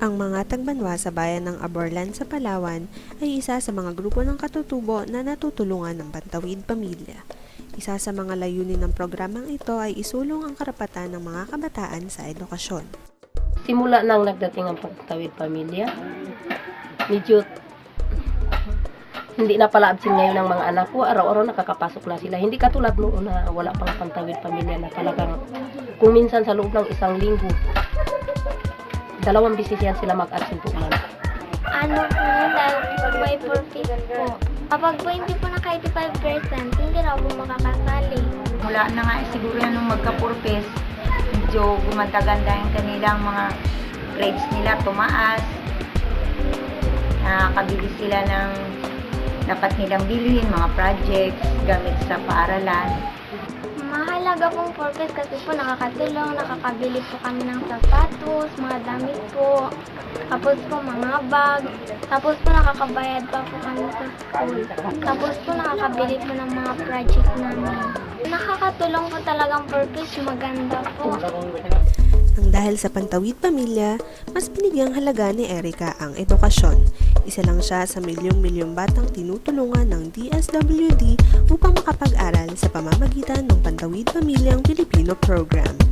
Ang mga tagbanwa sa bayan ng Aborlan sa Palawan ay isa sa mga grupo ng katutubo na natutulungan ng Pantawid Pamilya. Isa sa mga layunin ng programang ito ay isulong ang karapatan ng mga kabataan sa edukasyon. Simula nang nagdating ang pagtawid pamilya, medyo hindi na pala absent ngayon ng mga anak ko. Araw-araw nakakapasok na sila. Hindi katulad noon na wala pang pantawid pamilya na talagang kung minsan sa loob ng isang linggo, dalawang bisis yan sila mag-absent uman. ano po yun dahil may profit po. Kapag po hindi po naka 85%, hindi na po makakasali. Mula na nga siguro yan nung magka-purpose, medyo gumanda-ganda yung kanilang mga grades nila, tumaas. Nakakabili sila ng dapat nilang bilhin, mga projects, gamit sa paaralan. Mahalaga pong purpose kasi po nakakatulong, nakakabili po kami ng sapatos, mga damit po, tapos po mga bag, tapos po nakakabayad pa po kami sa school, tapos po nakakabili po ng mga project namin. Nakakatulong po talagang purpose, maganda po. Nang dahil sa Pantawid Pamilya, mas binigyang halaga ni Erica ang edukasyon. Isa lang siya sa milyong-milyong batang tinutulungan ng DSWD upang makapag-aral sa pamamagitan ng Pantawid Pamilyang Pilipino Program.